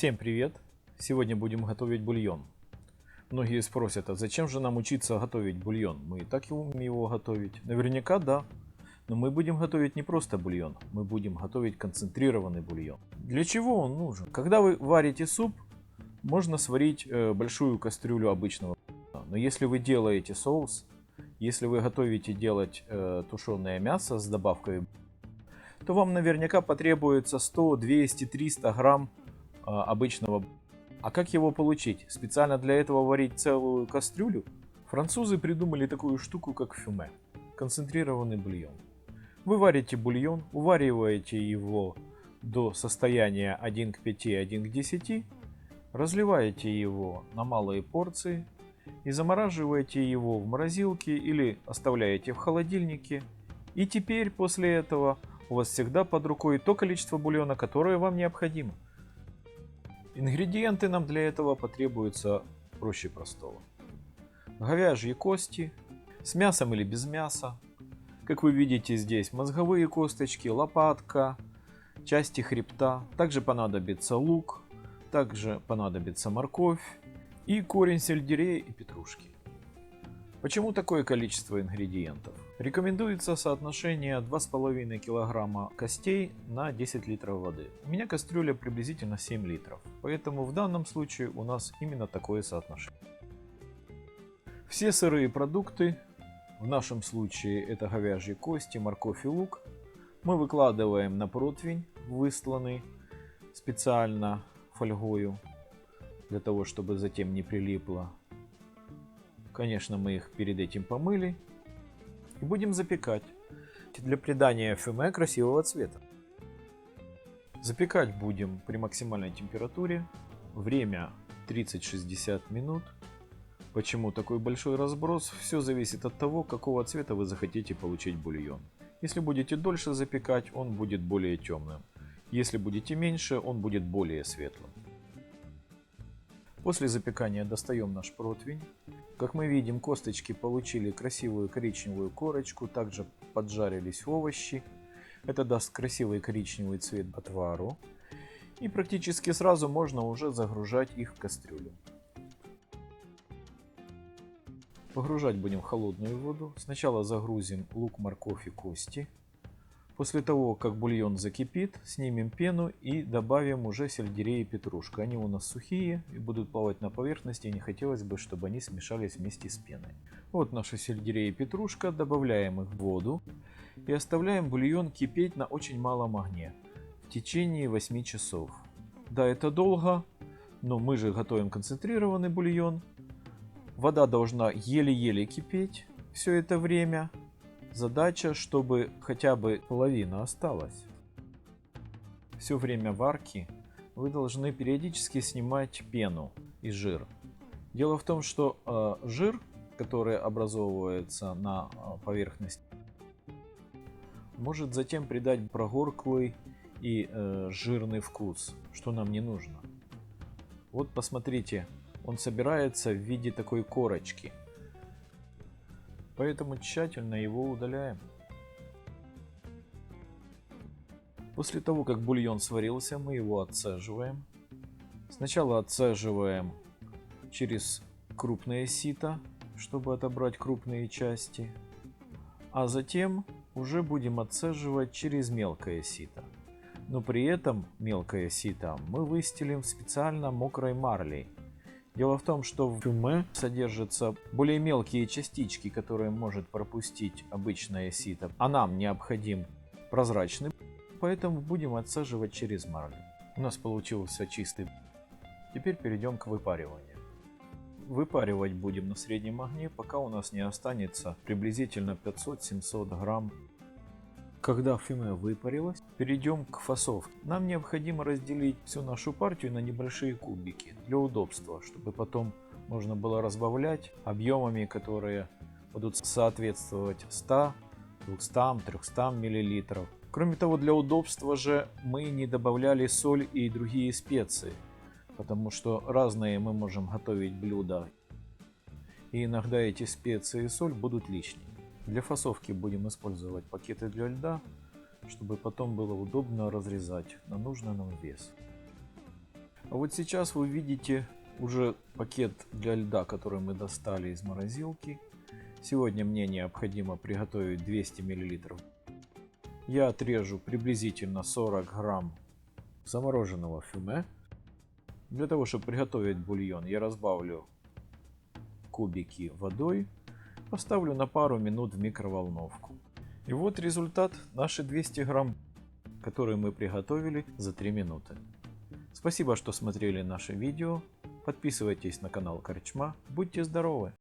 Всем привет! Сегодня будем готовить бульон. Многие спросят, а зачем же нам учиться готовить бульон? Мы и так умеем его готовить. Наверняка да. Но мы будем готовить не просто бульон, мы будем готовить концентрированный бульон. Для чего он нужен? Когда вы варите суп, можно сварить э, большую кастрюлю обычного. Но если вы делаете соус, если вы готовите делать э, тушеное мясо с добавкой, то вам наверняка потребуется 100, 200, 300 грамм обычного. А как его получить? Специально для этого варить целую кастрюлю? Французы придумали такую штуку, как фюме. Концентрированный бульон. Вы варите бульон, увариваете его до состояния 1 к 5, 1 к 10, разливаете его на малые порции и замораживаете его в морозилке или оставляете в холодильнике. И теперь после этого у вас всегда под рукой то количество бульона, которое вам необходимо. Ингредиенты нам для этого потребуются проще простого. Говяжьи кости, с мясом или без мяса. Как вы видите здесь мозговые косточки, лопатка, части хребта. Также понадобится лук, также понадобится морковь и корень сельдерея и петрушки. Почему такое количество ингредиентов? Рекомендуется соотношение 2,5 кг костей на 10 литров воды. У меня кастрюля приблизительно 7 литров, поэтому в данном случае у нас именно такое соотношение. Все сырые продукты, в нашем случае это говяжьи кости, морковь и лук, мы выкладываем на противень, высланный специально фольгою, для того, чтобы затем не прилипло. Конечно, мы их перед этим помыли и будем запекать для придания фюме красивого цвета. Запекать будем при максимальной температуре. Время 30-60 минут. Почему такой большой разброс? Все зависит от того, какого цвета вы захотите получить бульон. Если будете дольше запекать, он будет более темным. Если будете меньше, он будет более светлым. После запекания достаем наш противень. Как мы видим, косточки получили красивую коричневую корочку, также поджарились овощи. Это даст красивый коричневый цвет отвару. И практически сразу можно уже загружать их в кастрюлю. Погружать будем холодную воду. Сначала загрузим лук, морковь и кости. После того, как бульон закипит, снимем пену и добавим уже сельдерей и петрушку. Они у нас сухие и будут плавать на поверхности, и не хотелось бы, чтобы они смешались вместе с пеной. Вот наши сельдерей и петрушка, добавляем их в воду и оставляем бульон кипеть на очень малом огне в течение 8 часов. Да, это долго, но мы же готовим концентрированный бульон. Вода должна еле-еле кипеть все это время, Задача, чтобы хотя бы половина осталась. Все время варки вы должны периодически снимать пену и жир. Дело в том, что э, жир, который образовывается на э, поверхности, может затем придать прогорклый и э, жирный вкус, что нам не нужно. Вот посмотрите, он собирается в виде такой корочки – поэтому тщательно его удаляем. После того, как бульон сварился, мы его отцеживаем. Сначала отцеживаем через крупное сито, чтобы отобрать крупные части, а затем уже будем отцеживать через мелкое сито. Но при этом мелкое сито мы выстелим специально мокрой марлей, Дело в том, что в фюме содержатся более мелкие частички, которые может пропустить обычное сито, а нам необходим прозрачный, поэтому будем отсаживать через марлю. У нас получился чистый. Теперь перейдем к выпариванию. Выпаривать будем на среднем огне, пока у нас не останется приблизительно 500-700 грамм когда фюме выпарилось, перейдем к фасовке. Нам необходимо разделить всю нашу партию на небольшие кубики для удобства, чтобы потом можно было разбавлять объемами, которые будут соответствовать 100, 200, 300 мл. Кроме того, для удобства же мы не добавляли соль и другие специи, потому что разные мы можем готовить блюда, и иногда эти специи и соль будут лишними. Для фасовки будем использовать пакеты для льда, чтобы потом было удобно разрезать на нужный нам вес. А вот сейчас вы видите уже пакет для льда, который мы достали из морозилки. Сегодня мне необходимо приготовить 200 мл. Я отрежу приблизительно 40 грамм замороженного фюме. Для того, чтобы приготовить бульон, я разбавлю кубики водой, поставлю на пару минут в микроволновку. И вот результат наши 200 грамм, которые мы приготовили за 3 минуты. Спасибо, что смотрели наше видео. Подписывайтесь на канал Корчма. Будьте здоровы!